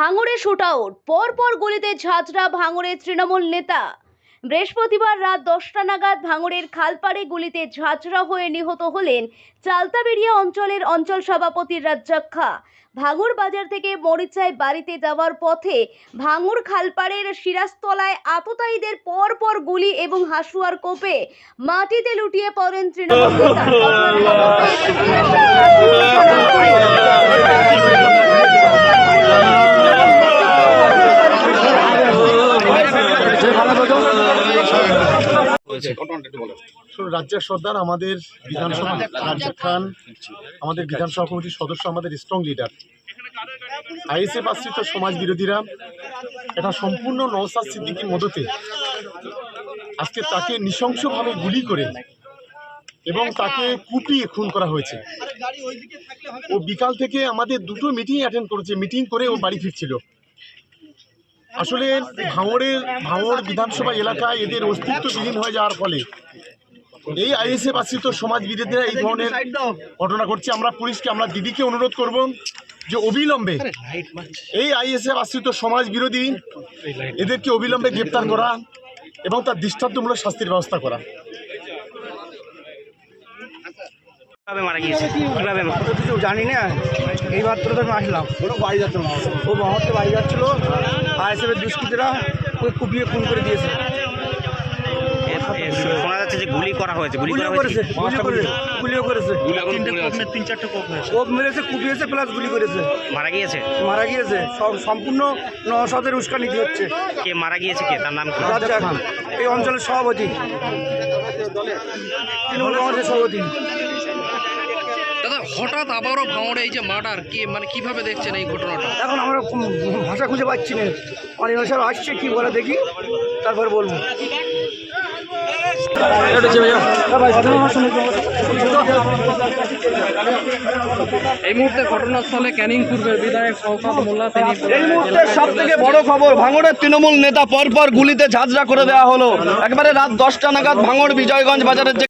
ভাঙড়ে শুটআউট। পরপর গুলিতে ঝাঁঝরা ভাঙড়ের তৃণমূল নেতা। বৃহস্পতিবার রাত দশটা নাগাদ ভাঙড়ের খালপাড়ে গুলিতে ঝাঁঝরা হয়ে নিহত হলেন চালতাবেড়িয়া অঞ্চলের অঞ্চল সভাপতি রাজ্জাক খা। ভাঙড় বাজার থেকে মরিচায় বাড়িতে যাওয়ার পথে ভাঙড় খালপাড়ের সিরাজতলায় আততায়ীদের পরপর গুলি এবং হাসুয়ার কোপে মাটিতে লুটিয়ে পড়েন তৃণমূল নেতা। রাজ্যের সর্দার আমাদের বিধানসভা রাজ্জাক খান আমাদের বিধানসভা কমিটির সদস্য আমাদের স্ট্রং লিডার আইএসএফ আশ্রিত সমাজ বিরোধীরা এটা সম্পূর্ণ নওসাদ সিদ্দিকির মদতে আজকে তাকে নৃশংসভাবে গুলি করে এবং তাকে কুপিয়ে খুন করা হয়েছে। ও বিকাল থেকে আমাদের দুটো মিটিং অ্যাটেন্ড করেছে। মিটিং করে ও বাড়ি ফিরছিল। আসলে ভাঙড়ের, ভাঙড় বিধানসভা এলাকায় এদের অস্তিত্ববিহীন হয়ে যাওয়ার ফলে এই আইএসএফ আশ্রিত সমাজ বিরোধীরা এই ধরনের ঘটনা ঘটছে। আমরা পুলিশকে, আমরা দিদিকে অনুরোধ করব যে অবিলম্বে এই আইএসএফ আশ্রিত সমাজ বিরোধী এদেরকে অবিলম্বে গ্রেপ্তার করা এবং তার দৃষ্টান্তমূলক শাস্তির ব্যবস্থা করা। কীভাবে মারা গিয়েছে? কীভাবে কিছু জানি না। এই মাত্র তো আমি আসলাম। ওরা বাড়ি যাচ্ছিল ও মহত্তে বাড়ি যাচ্ছিল। আর এসে দুষ্কৃতীরা ওকে কুপিয়ে খুন করে দিয়েছে। শোনা যাচ্ছে যে গুলি করা হয়েছে। গুলি গুলিও করা করেছে হয়েছে গুলিও করেছে গুলিও করেছে। কোপ মেরেছে। কুপিয়েছে প্লাস গুলি করেছে। মারা গিয়েছে? মারা গিয়েছে। সব সম্পূর্ণ নশাদের উস্কানি দিচ্ছে কে মারা গিয়েছে কে? তার নাম কি? খান। এই অঞ্চলের সভাপতি। তৃণমূল কংগ্রেসের সভাপতি। দাদা হঠাৎ আবারও ভাঙড়ে এই যে মার্ডার কে মানে কীভাবে দেখছেন এই ঘটনাটা? এখন আমরা ভাষা খুঁজে পাচ্ছি না। অনেক সব আসছে কি বলে দেখি তারপরে বলব। এই মুহূর্তে ঘটনাস্থলে ক্যানিং পূর্বের বিধায়ক শওকত মোল্লা তিনি এই মুহূর্তে সব থেকে বড় খবর ভাঙড়ের তৃণমূল নেতা পরপর গুলিতে ঝাঁঝরা করে দেওয়া হলো। একবারে রাত দশটা নাগাদ ভাঙড় বিজয়গঞ্জ বাজারের